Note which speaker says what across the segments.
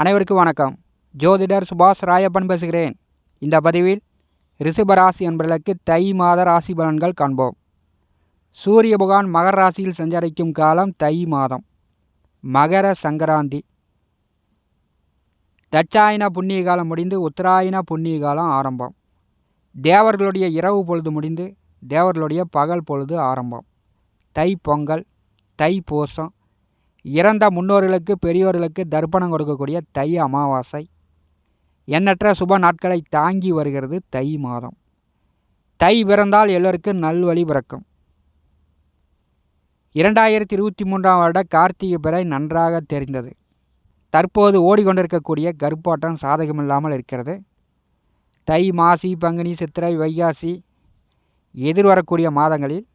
Speaker 1: அனைவருக்கும் வணக்கம். ஜோதிடர் சுபாஷ் ராயப்பன் பேசுகிறேன். இந்த பதிவில் ரிஷபராசி என்பவர்களுக்கு தை மாத ராசி பலன்கள் காண்போம். சூரிய புகான் மகர ராசியில் சஞ்சரிக்கும் காலம் தை மாதம். மகர சங்கராந்தி. தச்சாயன புண்ணிய காலம் முடிந்து உத்தராயண புண்ணிய காலம் ஆரம்பம். தேவர்களுடைய இரவு பொழுது முடிந்து தேவர்களுடைய பகல் பொழுது ஆரம்பம். தை பொங்கல் தை பூசம் இறந்த முன்னோர்களுக்கு பெரியோர்களுக்கு தர்ப்பணம் கொடுக்கக்கூடிய தை அமாவாசை. எண்ணற்ற சுப நாட்களை தாங்கி வருகிறது தை மாதம். தை பிறந்தால் எல்லோருக்கும் நல்வழி பிறக்கும். இரண்டாயிரத்தி இருபத்தி மூன்றாம் வருட கார்த்திகை பிறை நன்றாக தெரிந்தது. தற்போது ஓடிக்கொண்டிருக்கக்கூடிய கர்ப்பாட்டம் சாதகமில்லாமல் இருக்கிறது. தை மாசி பங்குனி சித்திரை வைகாசி எதிர்வரக்கூடிய மாதங்களில்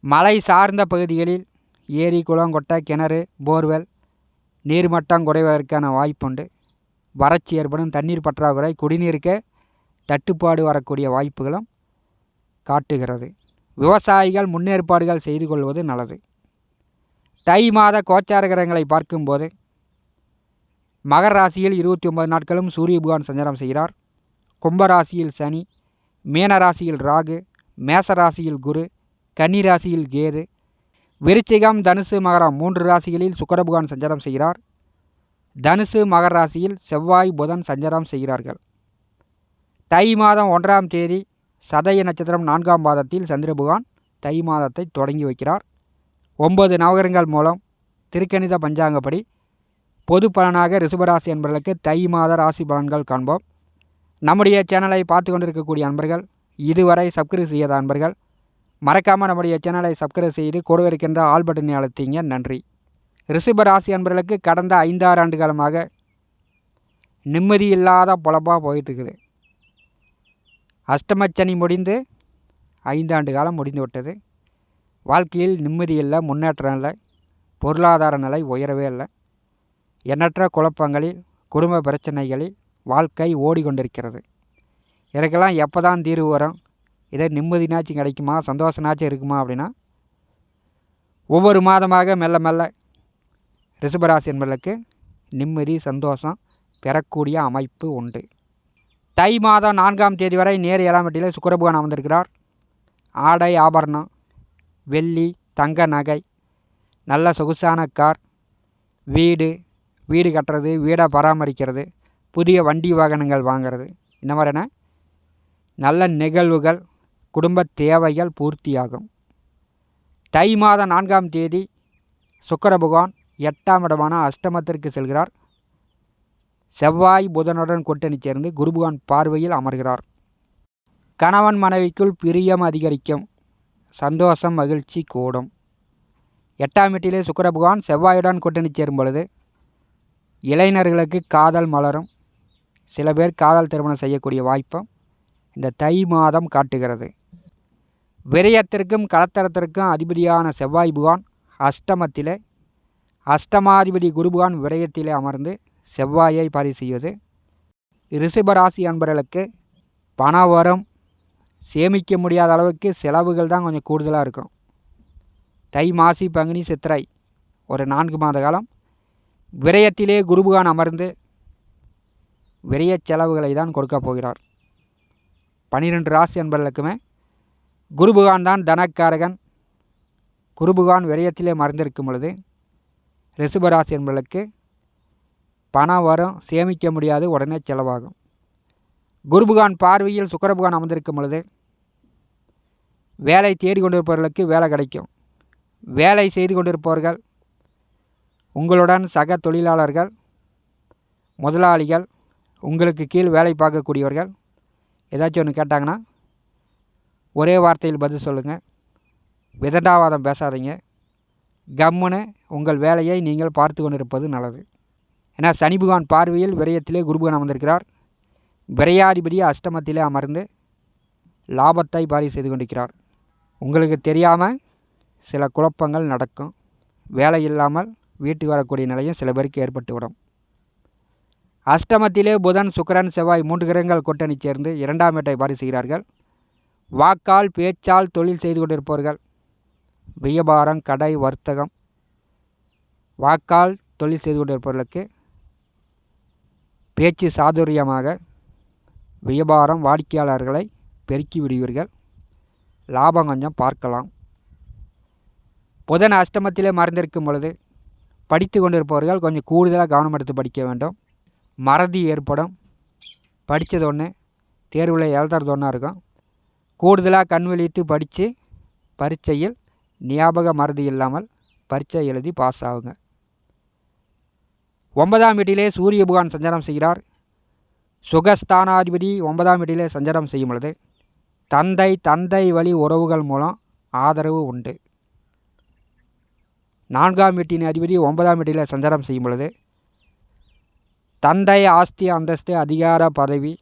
Speaker 1: மலை சார்ந்த பகுதிகளில் ஏரி குளம் கொட்டை கிணறு போர்வெல் நீர்மட்டம் குறைவதற்கான வாய்ப்புண்டு. வறட்சி ஏற்படும் தண்ணீர் பற்றாக்குறை குடிநீருக்கு தட்டுப்பாடு வரக்கூடிய வாய்ப்புகளும் காட்டுகிறது. விவசாயிகள் முன்னேற்பாடுகள் செய்து கொள்வது நல்லது. தை மாத கோச்சார கிரகங்களை பார்க்கும்போது மகர ராசியில் இருபத்தி ஒன்பது நாட்களும் சூரிய பகவான் சஞ்சாரம் செய்கிறார். கும்பராசியில் சனி மீன ராசியில் ராகு மேச ராசியில் குரு கன்னி ராசியில் கேது விருச்சிகம் தனுசு மகரம் மூன்று ராசிகளில் சுக்கரபகவான் சஞ்சாரம் செய்கிறார். தனுசு மகர ராசியில் செவ்வாய் புதன் சஞ்சாரம் செய்கிறார்கள். தை மாதம் ஒன்றாம் தேதி சதய நட்சத்திரம் நான்காம் பாதத்தில் சந்திரபகவான் தை மாதத்தை தொடங்கி வைக்கிறார். ஒன்பது நவகரங்கள் மூலம் திருக்கணித பஞ்சாங்கப்படி பொது பலனாக ரிஷபராசி என்பவர்களுக்கு தை மாத ராசி பலன்கள் காண்போம். நம்முடைய சேனலை பார்த்து கொண்டிருக்கக்கூடிய அன்பர்கள் இதுவரை சப்ஸ்கிரைப் செய்யாத அன்பர்கள் மறக்காமல் நம்முடைய சேனலை சப்ஸ்கிரைப் செய்து கூட இருக்கின்ற ஆல் பட்டனை அழுத்திங்க. நன்றி. ரிஷப ராசி அன்பர்களுக்கு கடந்த ஐந்தாறு ஆண்டு காலமாக நிம்மதி இல்லாத பொழப்பாக போயிட்டுருக்குது. அஷ்டமச்சனி முடிந்து ஐந்தாண்டு காலம் முடிந்து விட்டது. வாழ்க்கையில் நிம்மதி இல்லை முன்னேற்றம் இல்லை பொருளாதார நிலை உயரவே இல்லை. எண்ணற்ற குழப்பங்களில் குடும்ப பிரச்சனைகளில் வாழ்க்கை ஓடிக்கொண்டிருக்கிறது. இதற்கெல்லாம் எப்போ தான் தீர்வு வரும்? இதே நிம்மதினாச்சும் கிடைக்குமா? சந்தோஷனாச்சும் இருக்குமா அப்படின்னா? ஒவ்வொரு மாதமாக மெல்ல மெல்ல ரிஷபராசி என்பதற்கு நிம்மதி சந்தோஷம் பெறக்கூடிய அமைப்பு உண்டு. தை மாதம் நான்காம் தேதி வரை நேர் ஏழாம் வீட்டில் சுக்கரபகவான் அமர்ந்திருக்கிறார். ஆடை ஆபரணம் வெள்ளி தங்க நகை நல்ல சொகுசான கார் வீடு வீடு கட்டுறது வீடை பராமரிக்கிறது புதிய வண்டி வாகனங்கள் வாங்கிறது. இந்த மாதிரியான நல்ல நிகழ்வுகள் குடும்ப தேவைகள் பூர்த்தியாகும். தை மாதம் நான்காம் தேதி சுக்கர பகவான் எட்டாம் இடமான அஷ்டமத்திற்கு செல்கிறார். செவ்வாய் புதனுடன் கூட்டணி சேர்ந்து குருபகவான் பார்வையில் அமர்கிறார். கணவன் மனைவிக்குள் பிரியம் அதிகரிக்கும். சந்தோஷம் மகிழ்ச்சி கூடும். எட்டாம் வீட்டிலே சுக்கர பகவான் செவ்வாயுடன் கூட்டணி சேரும் பொழுது இளைஞர்களுக்கு காதல் மலரும். சில பேர் காதல் திருமணம் செய்யக்கூடிய வாய்ப்பும் இந்த தை மாதம் காட்டுகிறது. விரயத்திற்கும் கலத்தரத்திற்கும் அதிபதியான செவ்வாய் புகான் அஷ்டமத்திலே அஷ்டமாதிபதி குருபுகான் விரயத்திலே அமர்ந்து செவ்வாயை பாரி செய்வது ரிஷபராசி அன்பர்களுக்கு பண வரும் சேமிக்க முடியாத அளவுக்கு செலவுகள் தான் கொஞ்சம் கூடுதலாக இருக்கும். தை மாசி பங்குனி சித்திரை ஒரு நான்கு மாத காலம் விரயத்திலே குருபுகான் அமர்ந்து விரய செலவுகளை தான் கொடுக்க போகிறார். பனிரெண்டு ராசி அன்பர்களுக்குமே குருபகான் தான் தனக்காரகன். குருபகான் விரயத்திலே மறைந்திருக்கும் பொழுது ரிஷபராசி என்பதற்கு பணம் வரும் சேமிக்க முடியாது உடனே செலவாகும். குருபகான் பார்வையில் சுக்கரபகான் அமர்ந்திருக்கும் பொழுது வேலை தேடி கொண்டிருப்பவர்களுக்கு வேலை கிடைக்கும். வேலை செய்து கொண்டிருப்பவர்கள் உங்களுடன் சக தொழிலாளர்கள் முதலாளிகள் உங்களுக்கு கீழ் வேலை பார்க்கக்கூடியவர்கள் ஏதாச்சும் ஒன்று கேட்டாங்கன்னா ஒரே வார்த்தையில் பதில் சொல்லுங்கள் விதண்டாவாதம் பேசாதீங்க. கம்முன்னு உங்கள் வேலையை நீங்கள் பார்த்து கொண்டிருப்பது நல்லது. ஏன்னா சனி பகவான் பார்வையில் விரயத்திலே குருபகன் அமர்ந்திருக்கிறார். விரையாதிபதி அஷ்டமத்திலே அமர்ந்து லாபத்தை பாரி செய்து கொண்டிருக்கிறார். உங்களுக்கு தெரியாமல் சில குழப்பங்கள் நடக்கும். வேலை இல்லாமல் வீட்டுக்கு வரக்கூடிய நிலையும் சில பேருக்கு ஏற்பட்டுவிடும் அஷ்டமத்திலே புதன் சுக்கரன் செவ்வாய் மூன்று கிரகங்கள் கூட்டணி சேர்ந்து இரண்டாம் வீட்டை பாரி செய்கிறார்கள். வாக்கால் பேச்சால் தொழில் செய்து கொண்டிருப்பவர்கள். வியாபாரம் கடை வர்த்தகம். வாக்கால் தொழில் செய்து கொண்டிருப்பவர்களுக்கு பேச்சு சாதுரியமாக வியாபாரம் வாடிக்கையாளர்களை பெருக்கி விடுவீர்கள். லாபம் கொஞ்சம் பார்க்கலாம். புதன் அஷ்டமத்திலே மறைந்திருக்கும் பொழுது படித்து கொண்டிருப்பவர்கள் கொஞ்சம் கூடுதலாக கவனம் எடுத்து படிக்க வேண்டும். மறதி ஏற்படும். படித்தது ஒன்று தேர்வில் எழுதுறது ஒன்றா இருக்கும். கூடுதலாக கண் விழித்து படித்து பரீட்சையில் ஞாபக மறதி இல்லாமல் பரீட்சை எழுதி பாஸ் ஆகுங்க. ஒன்பதாம் வீட்டிலே சூரிய புகான் சஞ்சாரம் செய்கிறார். சுகஸ்தானாதிபதி ஒன்பதாம் வீட்டிலே சஞ்சாரம் செய்யும் பொழுது தந்தை தந்தை வழி உறவுகள் மூலம் ஆதரவு உண்டு. நான்காம் வீட்டின் அதிபதி ஒன்பதாம் வீட்டில் சஞ்சாரம் செய்யும் பொழுது தந்தை ஆஸ்தி அந்தஸ்து அதிகார பதவி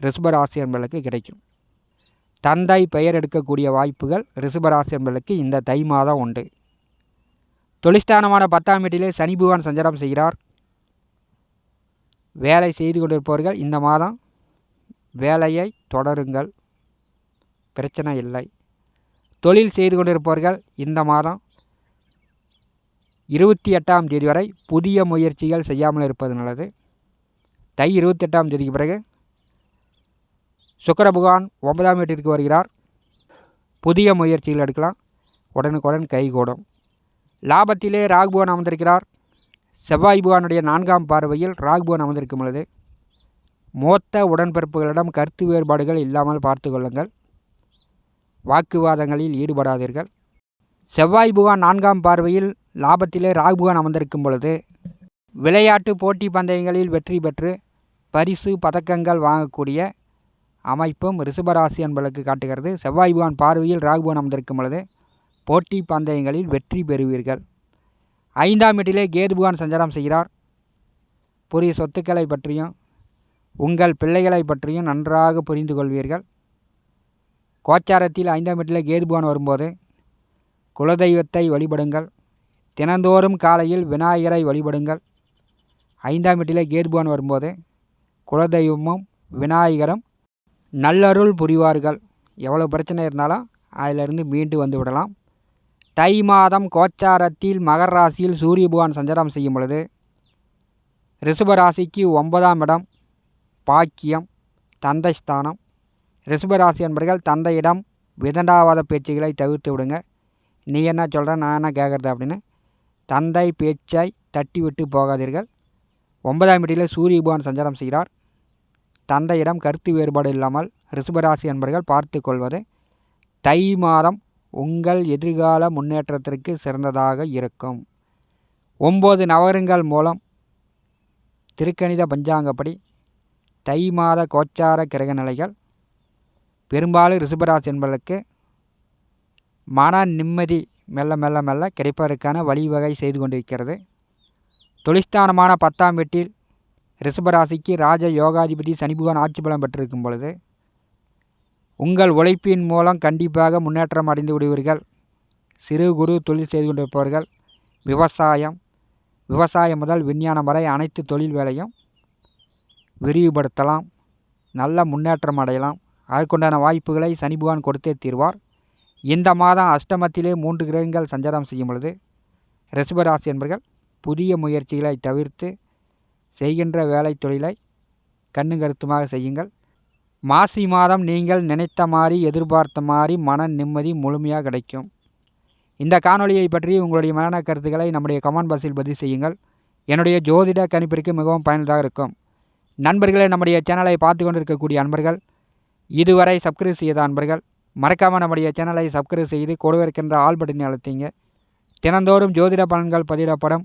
Speaker 1: ரிஷபராசி என்பதற்கு கிடைக்கும். தந்தை பெயர் எடுக்கக்கூடிய வாய்ப்புகள் ரிஷபராசி என்பதற்கு இந்த தை மாதம் உண்டு. தொழிற்ஸ்தானமான பத்தாம் வீட்டிலே சனி பகவான் சஞ்சாரம் செய்கிறார். வேலை செய்து கொண்டிருப்பவர்கள் இந்த மாதம் வேலையை தொடருங்கள். பிரச்சனை இல்லை. தொழில் செய்து கொண்டிருப்பவர்கள் இந்த மாதம் இருபத்தி எட்டாம் தேதி வரை புதிய முயற்சிகள் செய்யாமல் இருப்பது நல்லது. தை இருபத்தி எட்டாம் தேதிக்கு பிறகு சுக்கர பகவான் ஒன்பதாம் வீட்டிற்கு வருகிறார். புதிய முயற்சிகள் எடுக்கலாம். உடனுக்குடன் கைகூடும் லாபத்திலே ராகுபவன் அமர்ந்திருக்கிறார். செவ்வாய் பகவானுடைய நான்காம் பார்வையில் ராகுபவன் அமர்ந்திருக்கும் பொழுது மூத்த உடன்பிறப்புகளிடம் கருத்து வேறுபாடுகள் இல்லாமல் பார்த்து கொள்ளுங்கள். வாக்குவாதங்களில் ஈடுபடாதீர்கள். செவ்வாய் புகான் நான்காம் பார்வையில் லாபத்திலே ராகுபவன் அமர்ந்திருக்கும் பொழுது விளையாட்டு போட்டி பந்தயங்களில் வெற்றி பெற்று பரிசு பதக்கங்கள் வாங்கக்கூடிய அமைப்பும் ரிஷபராசி என்பதற்கு காட்டுகிறது. செவ்வாய் புகான் பார்வையில் ராகுபவன் அமர்ந்திருக்கும் பொழுது போட்டி பந்தயங்களில் வெற்றி பெறுவீர்கள். ஐந்தாம் வீட்டிலே கேதுபுகான் சஞ்சாரம் செய்கிறார். புரிய சொத்துக்களை பற்றியும் உங்கள் பிள்ளைகளை பற்றியும் நன்றாக புரிந்து கொள்வீர்கள். கோச்சாரத்தில் ஐந்தாம் வீட்டில் கேதுபுகான் வரும்போது குலதெய்வத்தை வழிபடுங்கள். தினந்தோறும் காலையில் விநாயகரை வழிபடுங்கள். ஐந்தாம் வீட்டில் கேதுபுகான் வரும்போது குலதெய்வமும் விநாயகரும் நல்லருள் புரிவார்கள். எவ்வளோ பிரச்சனை இருந்தாலும் அதிலிருந்து மீண்டு வந்து விடலாம். தை மாதம் கோச்சாரத்தில் மகர ராசியில் சூரிய பகவான் சஞ்சாரம் செய்யும் பொழுது ரிஷபராசிக்கு ஒன்பதாம் இடம் பாக்கியம் தந்தை ஸ்தானம். ரிஷபராசி என்பர்கள் தந்தையிடம் விதண்டாவாத பேச்சுகளை தவிர்த்து விடுங்க. நீ என்ன சொல்கிற நான் என்ன கேட்குறது அப்படின்னு தந்தை பேச்சை தட்டி விட்டு போகாதீர்கள். ஒன்பதாம் வீட்டில் சூரிய பகவான் சஞ்சாரம் செய்கிறார். தந்தையிடம் கருத்து வேறுபாடு இல்லாமல் ரிஷபராசி என்பர்கள் பார்த்து கொள்வது தை மாதம் உங்கள் எதிர்கால முன்னேற்றத்திற்கு சிறந்ததாக இருக்கும். ஒம்பது நவகரங்கள் மூலம் திருக்கணித பஞ்சாங்கப்படி தை மாத கோச்சார கிரக நிலைகள். பெரும்பாலும் ரிஷபராசி என்பதற்கு மன நிம்மதி மெல்ல மெல்ல மெல்ல கிடைப்பதற்கான வழிவகை செய்து கொண்டிருக்கிறது. தொழிற்ஸ்தானமான பத்தாம் வீட்டில் ரிஷபராசிக்கு ராஜ யோகாதிபதி சனிபகவான் ஆட்சி பலம் பெற்றிருக்கும் பொழுது உங்கள் உழைப்பின் மூலம் கண்டிப்பாக முன்னேற்றம் அடைந்து விடுவீர்கள். சிறு குறு தொழில் செய்து கொண்டிருப்பவர்கள் விவசாயம் விவசாயம் முதல் விஞ்ஞானம் வரை அனைத்து தொழில் வேலையும் விரிவுபடுத்தலாம் நல்ல முன்னேற்றம் அடையலாம். அதற்குண்டான வாய்ப்புகளை சனி பகவான் கொடுத்தே தீர்வார். இந்த மாதம் அஷ்டமத்திலே மூன்று கிரகங்கள் சஞ்சாரம் செய்யும் பொழுது ரிஷபராசி என்பர்கள் புதிய முயற்சிகளை தவிர்த்து செய்கின்ற வேலை தொழிலை கண்ணு கருத்துமாக செய்யுங்கள். மாசி மாதம் நீங்கள் நினைத்த மாதிரி எதிர்பார்த்த மாதிரி மன நிம்மதி முழுமையாக கிடைக்கும். இந்த காணொலியை பற்றி உங்களுடைய மரண கருத்துக்களை நம்முடைய கமெண்ட் பாக்ஸில் பதிவு செய்யுங்கள். என்னுடைய ஜோதிட கணிப்பிற்கு மிகவும் பயனுள்ளதாக இருக்கும். நண்பர்களே நம்முடைய சேனலை பார்த்து கொண்டிருக்கக்கூடிய அன்பர்கள் இதுவரை சப்ஸ்கிரைப் செய்த அன்பர்கள் மறக்காமல் நம்முடைய சேனலை சப்ஸ்கிரைப் செய்து கொடுவிருக்கின்ற ஆல் பட்டனை அழுத்திங்க. தினந்தோறும் ஜோதிட பலன்கள் பதிவிடப்படும்.